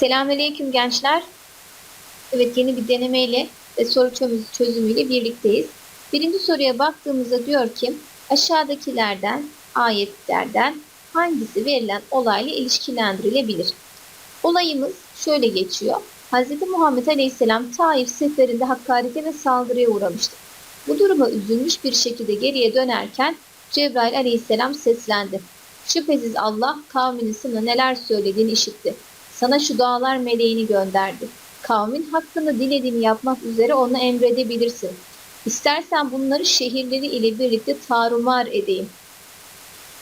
Selamünaleyküm gençler. Evet yeni bir denemeyle ve soru çözüm- çözümüyle birlikteyiz. Birinci soruya baktığımızda diyor ki aşağıdakilerden ayetlerden hangisi verilen olayla ilişkilendirilebilir? Olayımız şöyle geçiyor. Hz. Muhammed Aleyhisselam Taif seferinde hakarete ve saldırıya uğramıştı. Bu duruma üzülmüş bir şekilde geriye dönerken Cebrail Aleyhisselam seslendi. Şüphesiz Allah kavminin sana neler söylediğini işitti. Sana şu dağlar meleğini gönderdi. Kavmin hakkında dilediğini yapmak üzere ona emredebilirsin. İstersen bunları şehirleri ile birlikte tarumar edeyim.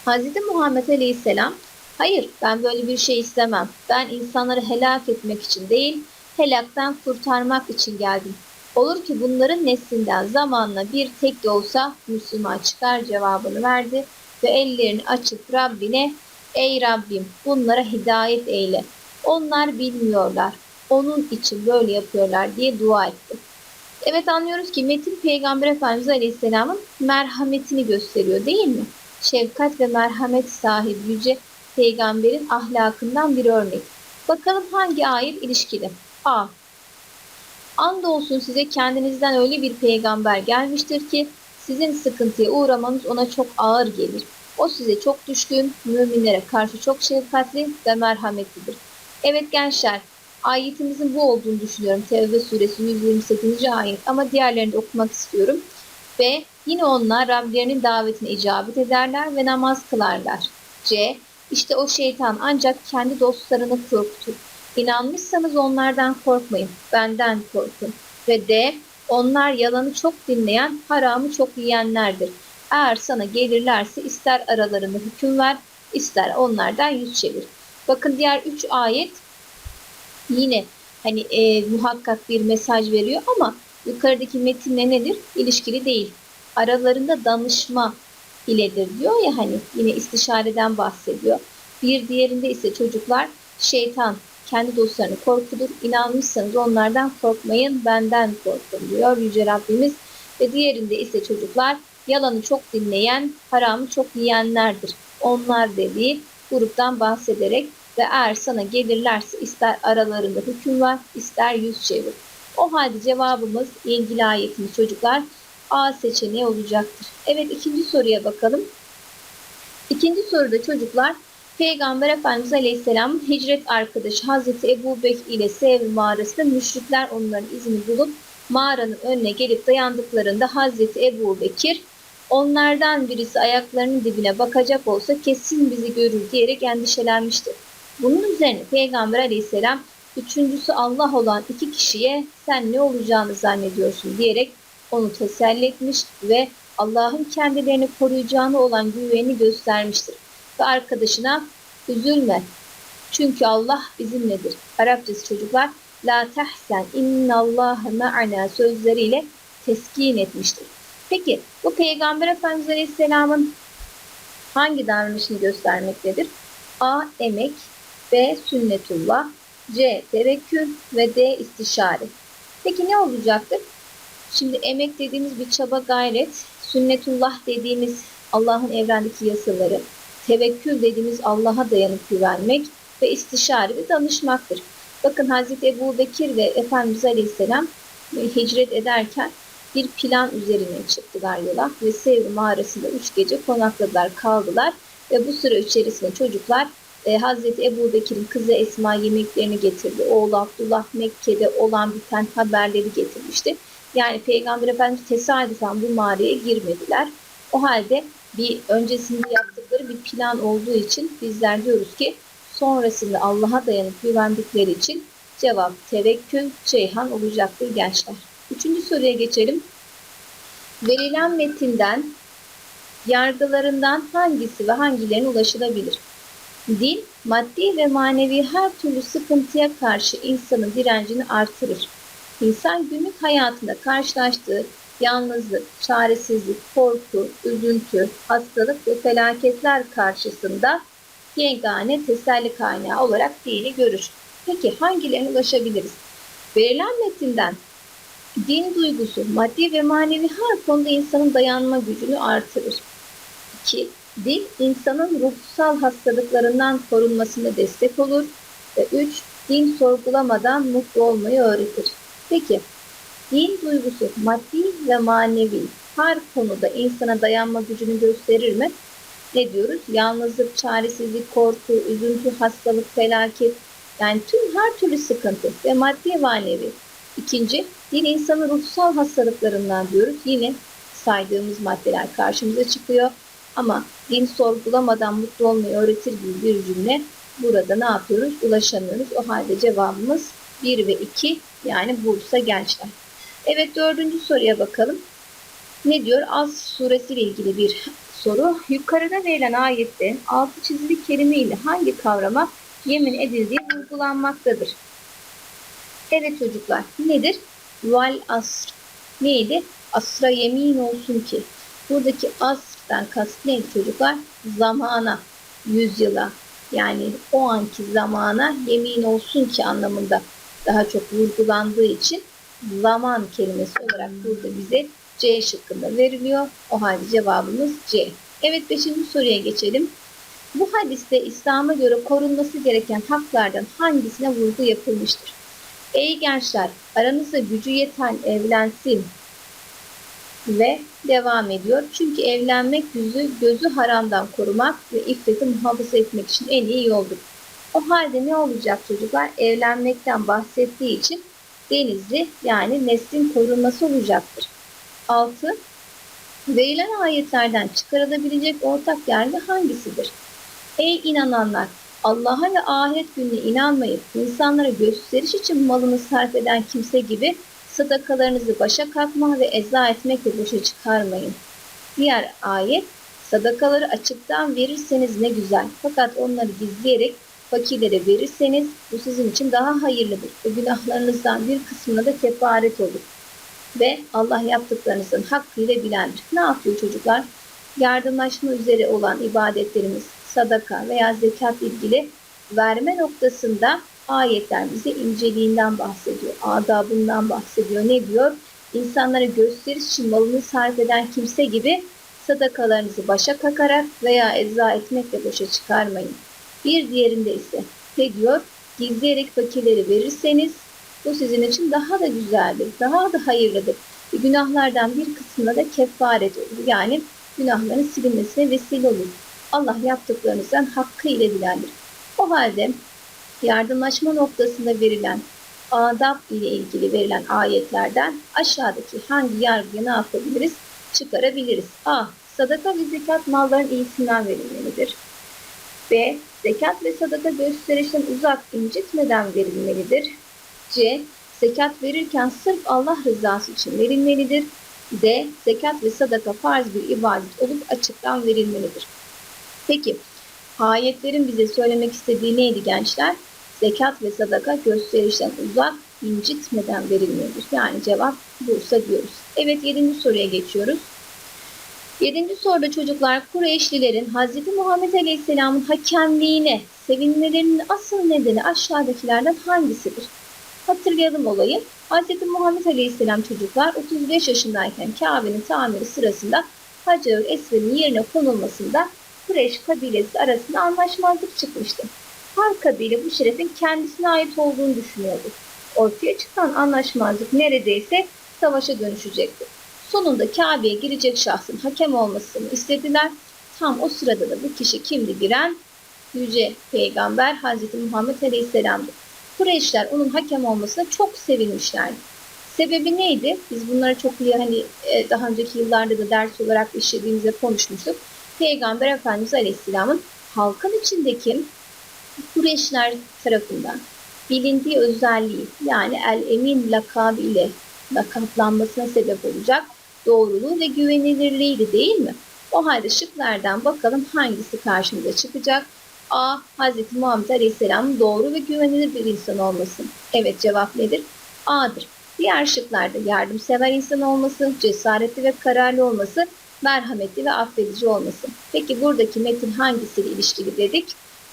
Hz. Muhammed Aleyhisselam, hayır ben böyle bir şey istemem. Ben insanları helak etmek için değil, helaktan kurtarmak için geldim. Olur ki bunların neslinden zamanla bir tek de olsa Müslüman çıkar cevabını verdi ve ellerini açıp Rabbine Ey Rabbim bunlara hidayet eyle. Onlar bilmiyorlar. Onun için böyle yapıyorlar diye dua etti. Evet anlıyoruz ki metin Peygamber Efendimiz Aleyhisselam'ın merhametini gösteriyor değil mi? Şefkat ve merhamet sahibi yüce peygamberin ahlakından bir örnek. Bakalım hangi ayet ilişkili? A. Andolsun size kendinizden öyle bir peygamber gelmiştir ki sizin sıkıntıya uğramanız ona çok ağır gelir. O size çok düşkün, müminlere karşı çok şefkatli ve merhametlidir. Evet gençler, ayetimizin bu olduğunu düşünüyorum. Tevbe suresi 128. ayet ama diğerlerini de okumak istiyorum. Ve yine onlar Rablerinin davetine icabet ederler ve namaz kılarlar. C. İşte o şeytan ancak kendi dostlarını korkutur. İnanmışsanız onlardan korkmayın, benden korkun. Ve D. Onlar yalanı çok dinleyen, haramı çok yiyenlerdir. Eğer sana gelirlerse ister aralarında hüküm ver, ister onlardan yüz çevir. Bakın diğer üç ayet yine hani e, muhakkak bir mesaj veriyor ama yukarıdaki metinle nedir? İlişkili değil. Aralarında danışma iledir diyor ya hani yine istişareden bahsediyor. Bir diğerinde ise çocuklar şeytan kendi dostlarını korkudur. İnanmışsanız onlardan korkmayın, benden korkun diyor Yüce Rabbimiz. Ve diğerinde ise çocuklar yalanı çok dinleyen, haramı çok yiyenlerdir. Onlar dediği gruptan bahsederek ve eğer sana gelirlerse ister aralarında hüküm var, ister yüz çevir. O halde cevabımız ilgili ayetimiz çocuklar A seçeneği olacaktır. Evet ikinci soruya bakalım. İkinci soruda çocuklar Peygamber Efendimiz Aleyhisselam'ın hicret arkadaşı Hazreti Ebu Bekir ile Sevr mağarasında müşrikler onların izini bulup mağaranın önüne gelip dayandıklarında Hazreti Ebu Bekir onlardan birisi ayaklarının dibine bakacak olsa kesin bizi görür diyerek endişelenmiştir. Bunun üzerine Peygamber Aleyhisselam üçüncüsü Allah olan iki kişiye sen ne olacağını zannediyorsun diyerek onu teselli etmiş ve Allah'ın kendilerini koruyacağını olan güveni göstermiştir. Ve arkadaşına üzülme çünkü Allah bizimledir. Arapçası çocuklar la tehsen innallâhe ma'ana sözleriyle teskin etmiştir. Peki bu Peygamber Efendimiz Aleyhisselam'ın hangi davranışını göstermektedir? A. Emek B. Sünnetullah C. Tevekkül ve D. istişare. Peki ne olacaktır? Şimdi emek dediğimiz bir çaba gayret, sünnetullah dediğimiz Allah'ın evrendeki yasaları, tevekkül dediğimiz Allah'a dayanıp güvenmek ve istişare ve danışmaktır. Bakın Hazreti Ebu Bekir ve Efendimiz Aleyhisselam hicret ederken bir plan üzerine çıktılar yola ve Sevr mağarasında üç gece konakladılar, kaldılar ve bu süre içerisinde çocuklar e, Hazreti Ebu Bekir'in kızı Esma yemeklerini getirdi. Oğlu Abdullah Mekke'de olan biten haberleri getirmişti. Yani Peygamber Efendimiz tesadüfen bu mağaraya girmediler. O halde bir öncesinde yaptıkları bir plan olduğu için bizler diyoruz ki sonrasında Allah'a dayanıp güvendikleri için cevap tevekkül Ceyhan olacaktır gençler. Üçüncü soruya geçelim. Verilen metinden yargılarından hangisi ve hangilerine ulaşılabilir? Dil, maddi ve manevi her türlü sıkıntıya karşı insanın direncini artırır. İnsan günlük hayatında karşılaştığı yalnızlık, çaresizlik, korku, üzüntü, hastalık ve felaketler karşısında yegane teselli kaynağı olarak dini görür. Peki hangilerine ulaşabiliriz? Verilen metinden din duygusu maddi ve manevi her konuda insanın dayanma gücünü artırır. 2. Dil insanın ruhsal hastalıklarından korunmasına destek olur. Ve 3. Din sorgulamadan mutlu olmayı öğretir. Peki, din duygusu maddi ve manevi her konuda insana dayanma gücünü gösterir mi? Ne diyoruz? Yalnızlık, çaresizlik, korku, üzüntü, hastalık, felaket, yani tüm her türlü sıkıntı ve maddi manevi. İkinci, din insanın ruhsal hastalıklarından diyoruz. Yine saydığımız maddeler karşımıza çıkıyor. Ama din sorgulamadan mutlu olmayı öğretir gibi bir cümle burada ne yapıyoruz? Ulaşamıyoruz. O halde cevabımız 1 ve 2 yani Bursa Gençler. Evet dördüncü soruya bakalım. Ne diyor? Az suresiyle ilgili bir soru. Yukarıda verilen ayette altı çizili kelime ile hangi kavrama yemin edildiği vurgulanmaktadır? Evet çocuklar nedir? Val asr. Neydi? Asra yemin olsun ki. Buradaki asrdan kast neydi çocuklar? Zamana, yüzyıla yani o anki zamana yemin olsun ki anlamında daha çok vurgulandığı için zaman kelimesi olarak burada bize C şıkkında veriliyor. O halde cevabımız C. Evet 5. soruya geçelim. Bu hadiste İslam'a göre korunması gereken haklardan hangisine vurgu yapılmıştır? Ey gençler aranızda gücü yeten evlensin ve devam ediyor. Çünkü evlenmek yüzü gözü haramdan korumak ve iffeti muhafaza etmek için en iyi yoldur. O halde ne olacak çocuklar? Evlenmekten bahsettiği için denizli yani neslin korunması olacaktır. 6. Verilen ayetlerden çıkarılabilecek ortak yerli hangisidir? Ey inananlar! Allah'a ve ahiret gününe inanmayıp insanlara gösteriş için malını sarf eden kimse gibi sadakalarınızı başa kalkma ve eza etmekle boşa çıkarmayın. Diğer ayet, sadakaları açıktan verirseniz ne güzel. Fakat onları gizleyerek fakirlere verirseniz bu sizin için daha hayırlıdır. Ve günahlarınızdan bir kısmına da kefaret olur. Ve Allah yaptıklarınızın hakkıyla bilendir. Ne yapıyor çocuklar? Yardımlaşma üzere olan ibadetlerimiz, sadaka veya zekat ilgili verme noktasında ayetler bize inceliğinden bahsediyor, adabından bahsediyor. Ne diyor? İnsanlara gösteriş için malını sarf eden kimse gibi sadakalarınızı başa kakarak veya eza etmekle boşa çıkarmayın. Bir diğerinde ise ne diyor? Gizleyerek fakirleri verirseniz bu sizin için daha da güzeldir, daha da hayırlıdır. Ve günahlardan bir kısmına da kefaret olur. Yani günahların silinmesine vesile olur. Allah yaptıklarınızdan hakkıyla bilendir. O halde yardımlaşma noktasında verilen adab ile ilgili verilen ayetlerden aşağıdaki hangi yargıyı ne yapabiliriz? Çıkarabiliriz. A. Sadaka ve zekat malların iyisinden verilmelidir. B. Zekat ve sadaka gösterişten uzak incitmeden verilmelidir. C. Zekat verirken sırf Allah rızası için verilmelidir. D. Zekat ve sadaka farz bir ibadet olup açıktan verilmelidir. Peki, ayetlerin bize söylemek istediği neydi gençler? Zekat ve sadaka gösterişten uzak, incitmeden verilmelidir. Yani cevap Bursa diyoruz. Evet, yedinci soruya geçiyoruz. Yedinci soruda çocuklar Kureyşlilerin Hz. Muhammed Aleyhisselam'ın hakemliğine sevinmelerinin asıl nedeni aşağıdakilerden hangisidir? Hatırlayalım olayı. Hz. Muhammed Aleyhisselam çocuklar 35 yaşındayken Kabe'nin tamiri sırasında Hacer Esved'in yerine konulmasında Kureyş kabilesi arasında anlaşmazlık çıkmıştı. Kabile bu şerefin kendisine ait olduğunu düşünüyordu. Ortaya çıkan anlaşmazlık neredeyse savaşa dönüşecekti. Sonunda Kabe'ye girecek şahsın hakem olmasını istediler. Tam o sırada da bu kişi kimdi giren? Yüce Peygamber Hazreti Muhammed Aleyhisselam'dı. Kureyşler onun hakem olmasına çok sevinmişlerdi. Sebebi neydi? Biz bunları çok iyi hani e, daha önceki yıllarda da ders olarak işlediğimizde konuşmuştuk. Peygamber Efendimiz Aleyhisselam'ın halkın içindeki Kureyşler tarafından bilindiği özelliği yani El Emin lakabı ile lakaplanmasına sebep olacak doğruluğu ve güvenilirliğiydi değil mi? O halde şıklardan bakalım hangisi karşımıza çıkacak? A. Hz. Muhammed Aleyhisselam doğru ve güvenilir bir insan olması. Evet cevap nedir? A'dır. Diğer şıklarda yardımsever insan olması, cesaretli ve kararlı olması, merhametli ve affedici olması. Peki buradaki metin hangisiyle ilişkili dedik?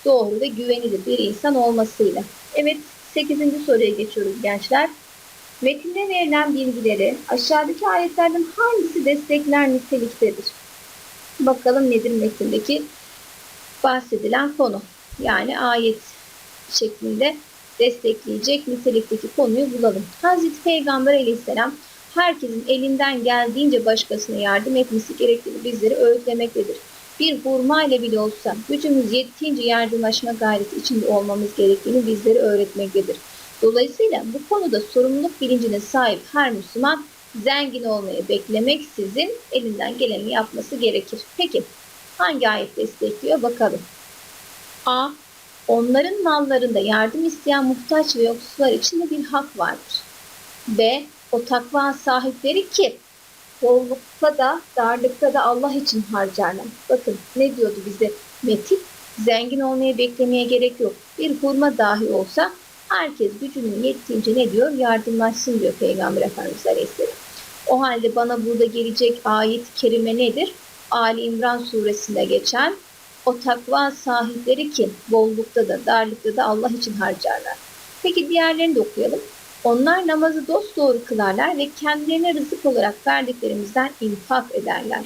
Doğru ve güvenilir bir insan olmasıyla. Evet 8. soruya geçiyoruz gençler. Metinde verilen bilgileri aşağıdaki ayetlerden hangisi destekler niteliktedir? Bakalım nedir metindeki bahsedilen konu. Yani ayet şeklinde destekleyecek nitelikteki konuyu bulalım. Hazreti Peygamber aleyhisselam herkesin elinden geldiğince başkasına yardım etmesi gerektiğini bizlere öğütlemektedir. Bir hurma ile bile olsa gücümüz yettiğince yardımlaşma gayreti içinde olmamız gerektiğini bizlere öğretmektedir. Dolayısıyla bu konuda sorumluluk bilincine sahip her Müslüman zengin olmayı beklemeksizin elinden geleni yapması gerekir. Peki hangi ayet destekliyor bakalım. A. Onların mallarında yardım isteyen muhtaç ve yoksullar için de bir hak vardır. B. O takva sahipleri ki bollukta da darlıkta da Allah için harcarlar. Bakın ne diyordu bize Metin? Zengin olmaya beklemeye gerek yok. Bir hurma dahi olsa herkes gücünün yettiğince ne diyor? Yardımlaşsın diyor Peygamber Efendimiz Aleyhisselam. O halde bana burada gelecek ayet-i kerime nedir? Ali İmran suresinde geçen o takva sahipleri ki bollukta da darlıkta da Allah için harcarlar. Peki diğerlerini de okuyalım. Onlar namazı dosdoğru kılarlar ve kendilerine rızık olarak verdiklerimizden infak ederler.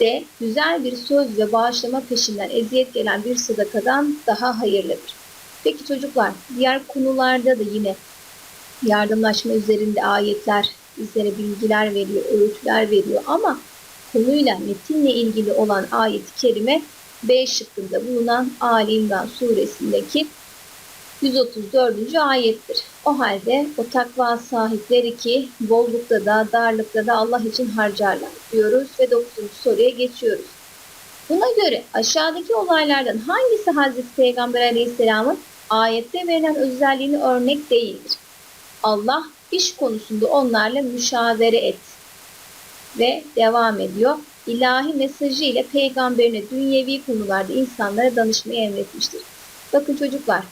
De güzel bir söz ve bağışlama peşinden eziyet gelen bir sadakadan daha hayırlıdır. Peki çocuklar diğer konularda da yine yardımlaşma üzerinde ayetler bizlere bilgiler veriyor, öğütler veriyor ama konuyla metinle ilgili olan ayet-i kerime B şıkkında bulunan Ali İmran suresindeki 134. ayettir. O halde o takva sahipleri ki bollukta da darlıkta da Allah için harcarlar diyoruz ve 9. soruya geçiyoruz. Buna göre aşağıdaki olaylardan hangisi Hazreti Peygamber Aleyhisselam'ın ayette verilen özelliğini örnek değildir? Allah iş konusunda onlarla müşavere et ve devam ediyor. İlahi mesajı ile peygamberine dünyevi konularda insanlara danışmayı emretmiştir. Bakın çocuklar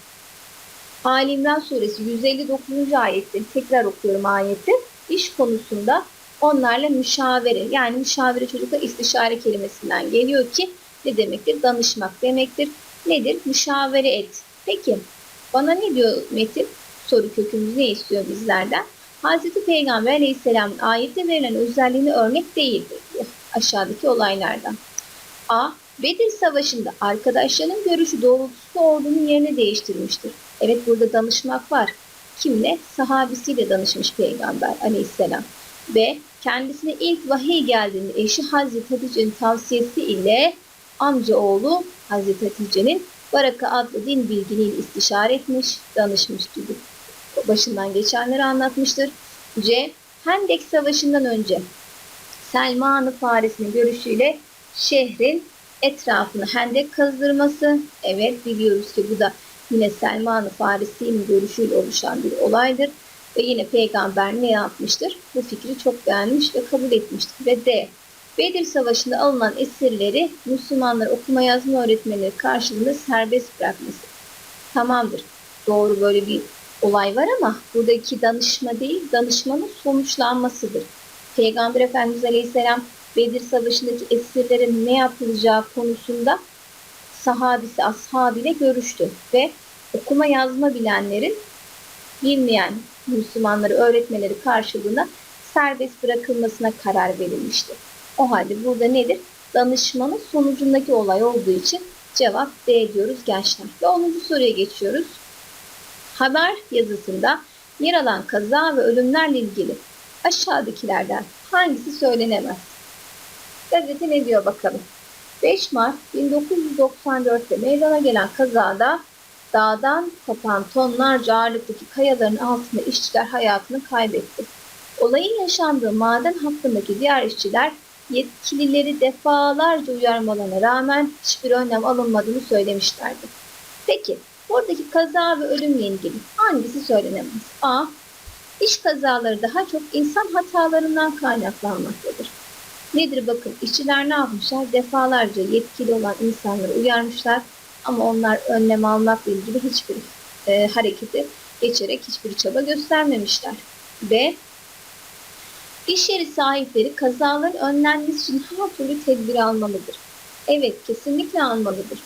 Ali İmran suresi 159. ayette tekrar okuyorum ayeti. İş konusunda onlarla müşavere yani müşavere çocuklar istişare kelimesinden geliyor ki ne demektir? Danışmak demektir. Nedir? Müşavere et. Peki bana ne diyor Metin? Soru kökümüz ne istiyor bizlerden? Hazreti Peygamber Aleyhisselam'ın ayette verilen özelliğini örnek değildir aşağıdaki olaylardan. A. Bedir Savaşı'nda arkadaşlarının görüşü doğrultusunda ordunun yerini değiştirmiştir. Evet burada danışmak var. Kimle? Sahabisiyle danışmış Peygamber aleyhisselam. B. Kendisine ilk vahiy geldiğinde eşi Hazreti Hatice'nin tavsiyesi ile amca oğlu Hazreti Hatice'nin Baraka adlı din bilginiyle istişare etmiş, danışmış gibi. Başından geçenleri anlatmıştır. C. Hendek Savaşı'ndan önce Selman-ı Farisi'nin görüşüyle şehrin etrafını hendek kazdırması. Evet biliyoruz ki bu da yine Selman-ı Farisi'nin görüşüyle oluşan bir olaydır. Ve yine peygamber ne yapmıştır? Bu fikri çok beğenmiş ve kabul etmiştir. Ve D. Bedir Savaşı'nda alınan esirleri Müslümanlar okuma yazma öğretmenleri karşılığında serbest bırakması. Tamamdır. Doğru böyle bir olay var ama buradaki danışma değil, danışmanın sonuçlanmasıdır. Peygamber Efendimiz Aleyhisselam Bedir Savaşı'ndaki esirlerin ne yapılacağı konusunda sahabisi, ashabıyla görüştü ve okuma yazma bilenlerin bilmeyen Müslümanları öğretmeleri karşılığında serbest bırakılmasına karar verilmişti. O halde burada nedir? Danışmanın sonucundaki olay olduğu için cevap D diyoruz gençler. Ve 10. soruya geçiyoruz. Haber yazısında yer alan kaza ve ölümlerle ilgili aşağıdakilerden hangisi söylenemez? Gazete ne diyor bakalım. 5 Mart 1994'te meydana gelen kazada dağdan kopan tonlarca ağırlıktaki kayaların altında işçiler hayatını kaybetti. Olayın yaşandığı maden hakkındaki diğer işçiler yetkilileri defalarca uyarmalarına rağmen hiçbir önlem alınmadığını söylemişlerdi. Peki buradaki kaza ve ölümle ilgili hangisi söylenemez? A. İş kazaları daha çok insan hatalarından kaynaklanmaktadır. Nedir bakın işçiler ne yapmışlar? Defalarca yetkili olan insanları uyarmışlar ama onlar önlem almakla ilgili hiçbir e, hareketi geçerek hiçbir çaba göstermemişler. B. İş yeri sahipleri kazaların önlenmesi için her türlü tedbir almalıdır. Evet, kesinlikle almalıdır.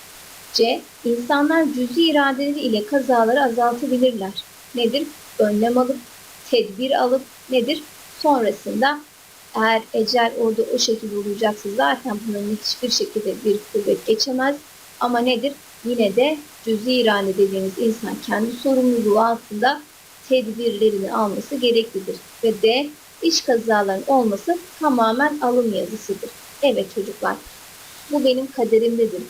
C. İnsanlar cüzi iradeleri ile kazaları azaltabilirler. Nedir? Önlem alıp, tedbir alıp, nedir? Sonrasında eğer ecel orada o şekilde olacaksa zaten bunun hiçbir şekilde bir kuvvet geçemez. Ama nedir? yine de cüzi irade dediğimiz insan kendi sorumluluğu altında tedbirlerini alması gereklidir. Ve D. iş kazalarının olması tamamen alım yazısıdır. Evet çocuklar, bu benim kaderimdedir.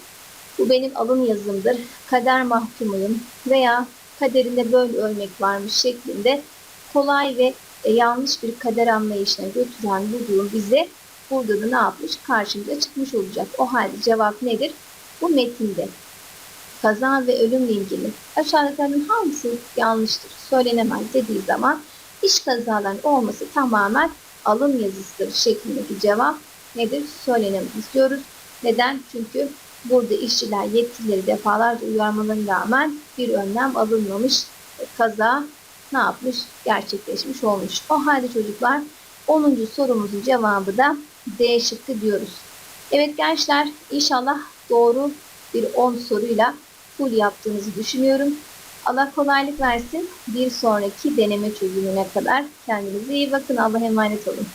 Bu benim alın yazımdır. Kader mahkumuyum veya kaderinde böyle ölmek varmış şeklinde kolay ve e, yanlış bir kader anlayışına götüren bu durum bize burada da ne yapmış? Karşımıza çıkmış olacak. O halde cevap nedir? Bu metinde kaza ve ölümle ilgili aşağıdakilerin hangisi yanlıştır, söylenemez dediği zaman iş kazalarının olması tamamen alım yazısıdır şeklindeki cevap nedir? Söylenemez diyoruz. Neden? Çünkü burada işçiler yetkilileri defalarca uyarmalarına rağmen bir önlem alınmamış. Kaza ne yapmış? Gerçekleşmiş olmuş. O halde çocuklar 10. sorumuzun cevabı da D şıkkı diyoruz. Evet gençler inşallah doğru bir 10 soruyla full yaptığınızı düşünüyorum. Allah kolaylık versin. Bir sonraki deneme çözümüne kadar kendinize iyi bakın. Allah'a emanet olun.